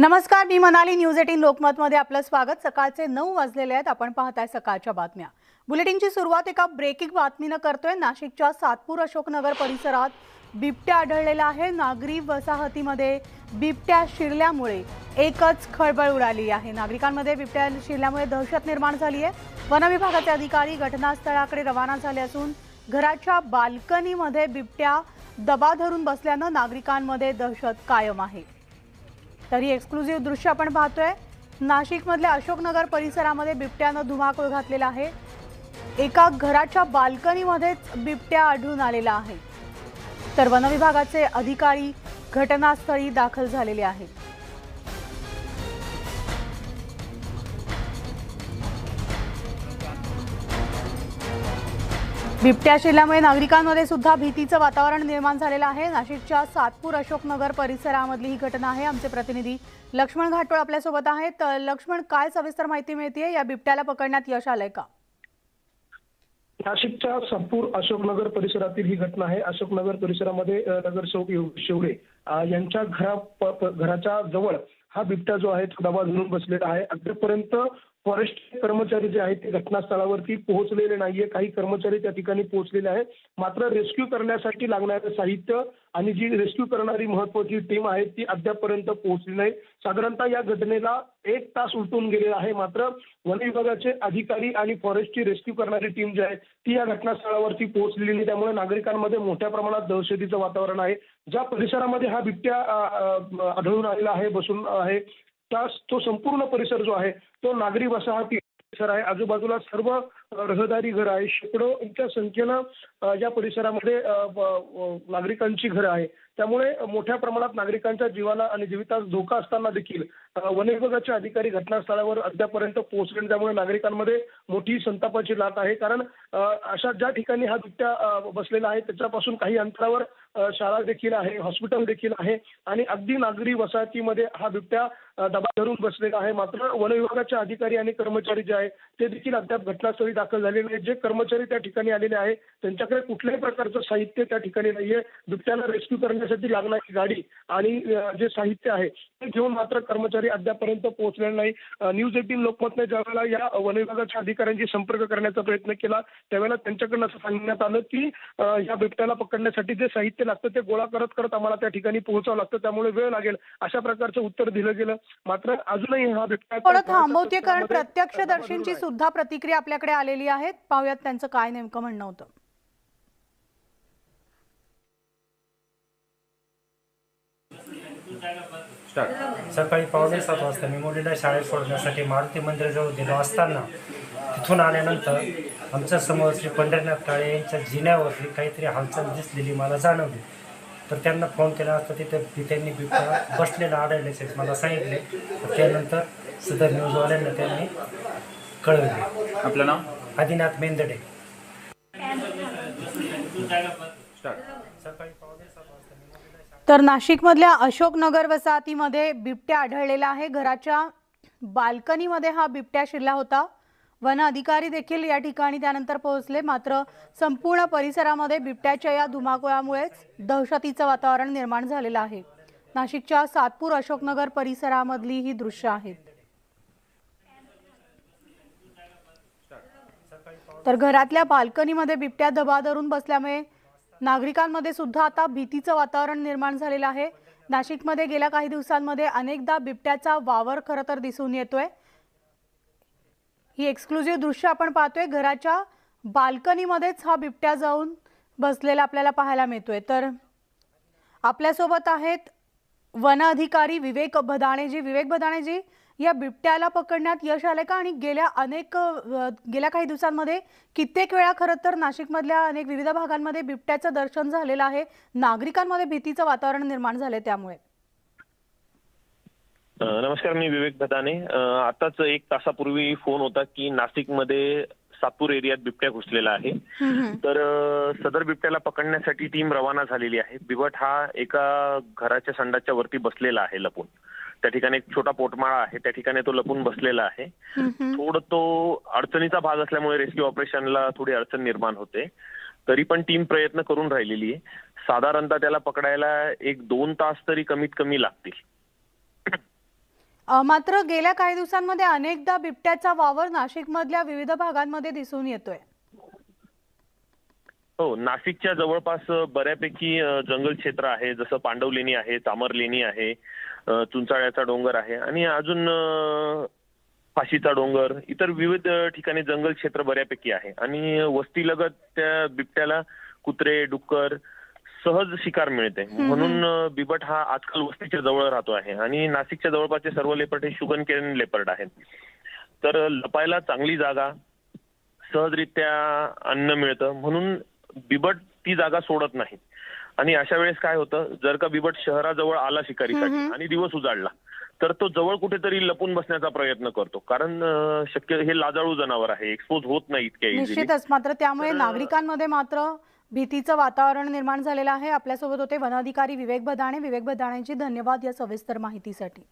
नमस्कार मी Manali news eighteen लोकमतमध्ये आपलं स्वागत. सकाळचे नऊ वाजलेले आहेत. आपण पाहताय सकाळच्या बातम्या. बुलेटिनची सुरुवात एका ब्रेकिंग बातमीनं करतोय. नाशिकच्या सातपूर अशोकनगर परिसरात बिबट्या आढळलेला आहे. नागरी वसाहतीमध्ये बिबट्या शिरल्यामुळे एकच खळबळ उडाली आहे. नागरिकांमध्ये बिबट्या शिरल्यामुळे दहशत निर्माण झाली आहे. वनविभागाचे अधिकारी घटनास्थळाकडे रवाना झाले असून घराच्या बाल्कनीमध्ये बिबट्या दबा धरून बसल्यानं नागरिकांमध्ये दहशत कायम आहे. तर ही एक्सक्लुझिव्ह दृश्य आपण पाहतोय. नाशिकमधल्या अशोकनगर परिसरामध्ये बिबट्यानं धुमाकूळ घातलेला आहे. एका घराच्या बाल्कनीमध्येच बिबट्या आढळून आलेला आहे. तर वनविभागाचे अधिकारी घटनास्थळी दाखल झालेले आहेत. बिबट्या शिरल्यामुळे नागरिकांमध्ये सुद्धा भीतीचं वातावरण निर्माण झालेलं आहे. नाशिकच्या सातपूर अशोकनगर परिसरामधली ही घटना आहे. आमचे प्रतिनिधी लक्ष्मण घाटोळ आपल्यासोबत आहेत. लक्ष्मण काय सविस्तर माहिती मिळते या बिबट्याला पकडण्यात यश आलंय का? नाशिकच्या सातपूर अशोकनगर परिसरातील ही घटना आहे. अशोकनगर परिसरामध्ये नगरसेवक शेवडे यांच्या घरा घराच्या जवळ हा बिबट्या जो आहे तो दबा धरून बसलेला आहे. अद्यापर्यंत फॉरेस्ट कर्मचारी जे आहेत ते घटनास्थळावरती पोहोचलेले नाहीये. काही कर्मचारी त्या ठिकाणी पोहोचलेले आहेत. मात्र रेस्क्यू करण्यासाठी लागणारं साहित्य आणि जी रेस्क्यू करणारी महत्वाची टीम आहे ती अद्यापपर्यंत पोहोचली नाही. साधारणतः या घटनेला एक तास उलटून गेलेला आहे. मात्र वन विभागाचे अधिकारी आणि फॉरेस्टची रेस्क्यू करणारी टीम जी आहे ती या घटनास्थळावरती पोहोचलेली नाही. त्यामुळे नागरिकांमध्ये मोठ्या प्रमाणात दहशतीचं वातावरण आहे. ज्या परिसरामध्ये हा बिबट्या आढळून आलेला आहे बसून आहे तास तो संपूर्ण परिसर जो आहे तो नागरी वसाहती परिसर आहे. आजूबाजूला सर्व रहदारी घरं आहे. शेकडोच्या संख्येनं या परिसरामध्ये नागरिकांची घरं आहे. त्यामुळे मोठ्या प्रमाणात नागरिकांच्या जीवाला आणि जीवितास धोका असताना देखील वन विभागाचे अधिकारी घटनास्थळावर अद्यापर्यंत पोहोचले त्यामुळे नागरिकांमध्ये मोठी संतापाची लाट आहे. कारण अशा ज्या ठिकाणी हा बिबट्या बसलेला आहे त्याच्यापासून काही अंतरावर शाळा देखील आहे हॉस्पिटल देखील आहे आणि अगदी नागरी वसाहतीमध्ये हा बिबट्या दबा धरून बसलेला आहे. मात्र वन विभागाचे अधिकारी आणि कर्मचारी जे आहे ते देखील अद्याप घटनास्थळी दाखल झालेले नाही जे कर्मचारी त्या ठिकाणी आलेले आहे त्यांच्याकडे कुठल्याही प्रकारचं साहित्य त्या ठिकाणी नाहीये. बिबट्याला रेस्क्यू करण्यासाठी लागणारी गाडी आणि जे साहित्य आहे ते घेऊन मात्र कर्मचारी अद्यापर्यंत पोहोचलेले नाही न्यूज एटीन लोकमतने ज्यावेळेला या वन विभागाच्या अधिकाऱ्यांशी संपर्क करण्याचा प्रयत्न केला त्यावेळेला त्यांच्याकडनं असं सांगण्यात आलं की या बिबट्याला पकडण्यासाठी जे साहित्य लागतं ते गोळा करत करत आम्हाला त्या ठिकाणी पोहोचावं लागतं. त्यामुळे वेळ लागेल अशा प्रकारचं उत्तर दिलं गेलं. मात्र अजूनही हा बिबट्या थांबवते कारण प्रत्यक्षदर्शींची सुद्धा प्रतिक्रिया आपल्याकडे आलेली आहे पाहूयात त्यांचं काय नेमकं म्हणणं होतं. सकाळी पावणे सात वाजता मी मुलीला शाळेत सोडण्यासाठी मारुती मंदिराजवळ गेलो असताना तिथून आल्यानंतर आमच्यासमोर श्री पंढरीनाथ काळे यांच्या जिन्यावरती काहीतरी हालचाल दिसलेली मला जाणवली. तर त्यांना फोन केला असता तिथे त्यांनी बिबट्या बसलेला आढळल्याचे मला सांगितले. तर त्यानंतर सदर न्यूजवाल्यांना त्यांनी कळवले. आपलं नाव? आदिनाथ मेंदडे. तर नाशिकमधल्या अशोकनगर वसाहतीमध्ये बिबट्या आढळलेला आहे. घराच्या बाल्कनीमध्ये हा बिबट्या शिरला होता. वन अधिकारी देखील या ठिकाणी त्यानंतर पोहोचले. मात्र संपूर्ण परिसरामध्ये बिबट्याच्या या धुमाकुळामुळेच दहशतीचं वातावरण निर्माण झालेलं आहे. नाशिकच्या सातपूर अशोकनगर परिसरामधली ही दृश्य आहेत तर घरातल्या बाल्कनीमध्ये बिबट्या दबा धरून बसल्यामुळे नागरिकांमध्ये सुद्धा आता भीतीचं वातावरण निर्माण झालेलं आहे. नाशिकमध्ये गेल्या काही दिवसांमध्ये अनेकदा बिबट्याचा वावर खरं तर दिसून येतोय. ही एक्सक्लुझिव्ह दृश्य आपण पाहतोय. घराच्या बाल्कनीमध्येच हा बिबट्या जाऊन बसलेला आपल्याला पाहायला मिळतोय. तर आपल्यासोबत आहेत वन अधिकारी विवेक भदाणेजी विवेक भदाणेजी या बिबट्याला पकडण्यात यश आले का? आणि गेल्या अनेक गेल्या काही दिवसांमध्ये कित्येक वेळा खरं तर नाशिकमधल्या अनेक विविध भागांमध्ये बिबट्याचं दर्शन झालेलं आहे. नागरिकांमध्ये भीतीचं वातावरण निर्माण झाले त्यामुळे. नमस्कार मी विवेक भदाने. आताच एक तासापूर्वी फोन होता की नाशिकमध्ये सातपूर एरियात बिबट्या घुसलेला आहे. तर सदर बिबट्याला पकडण्यासाठी टीम रवाना झालेली आहे. बिबट हा एका घराच्या संडाच्या वरती बसलेला आहे लपून. त्या ठिकाणी एक छोटा पोटमाळा आहे त्या ठिकाणी तो लपून बसलेला आहे. थोडं तो अडचणीचा भाग असल्यामुळे रेस्क्यू ऑपरेशनला थोडी अडचण निर्माण होते. तरी पण टीम प्रयत्न करून राहिलेली आहे. साधारणतः त्याला पकडायला एक दोन तास तरी कमीत कमी लागतील. अ, मात्र गेल्या काही दिवसांमध्ये अनेकदा बिबट्याचा वावर नाशिकमधल्या विविध भागांमध्ये दिसून येतोय. हो नाशिकच्या जवळपास बऱ्यापैकी जंगल क्षेत्र आहे. जसं पांडवलेणी आहे चामरलेणी आहे. अ, चुंचाळ्याचा डोंगर आहे आणि अजून फाशीचा डोंगर इतर विविध ठिकाणी जंगल क्षेत्र बऱ्यापैकी आहे. आणि वस्तीलगत त्या बिबट्याला कुत्रे डुक्कर सहज शिकार मिळते. म्हणून बिबट हा आजकाल वस्तीच्या जवळ राहतो आहे आणि नाशिकच्या जवळपासचे सर्व लेपर्ड हे शुगन केन लेपर्ड आहेत. तर लपायला चांगली जागा सहजरित्या अन्न मिळतं. म्हणून बिबट ती जागा सोडत नाही आणि अशा वेळेस काय होतं जर का बिबट शहराजवळ आला शिकारीसाठी आणि दिवस उजाडला तर तो जवळ कुठेतरी लपून बसण्याचा प्रयत्न करतो. कारण शक्य हे लाजाळू जनावर आहे एक्सपोज होत नाही इतक्या निश्चितच मात्र त्यामुळे नागरिकांमध्ये मात्र भीतीचं वातावरण निर्माण झालेलं आहे. आपल्यासोबत होते वन अधिकारी विवेक बदाणे. विवेक बदाणेंची धन्यवाद या सविस्तर माहितीसाठी.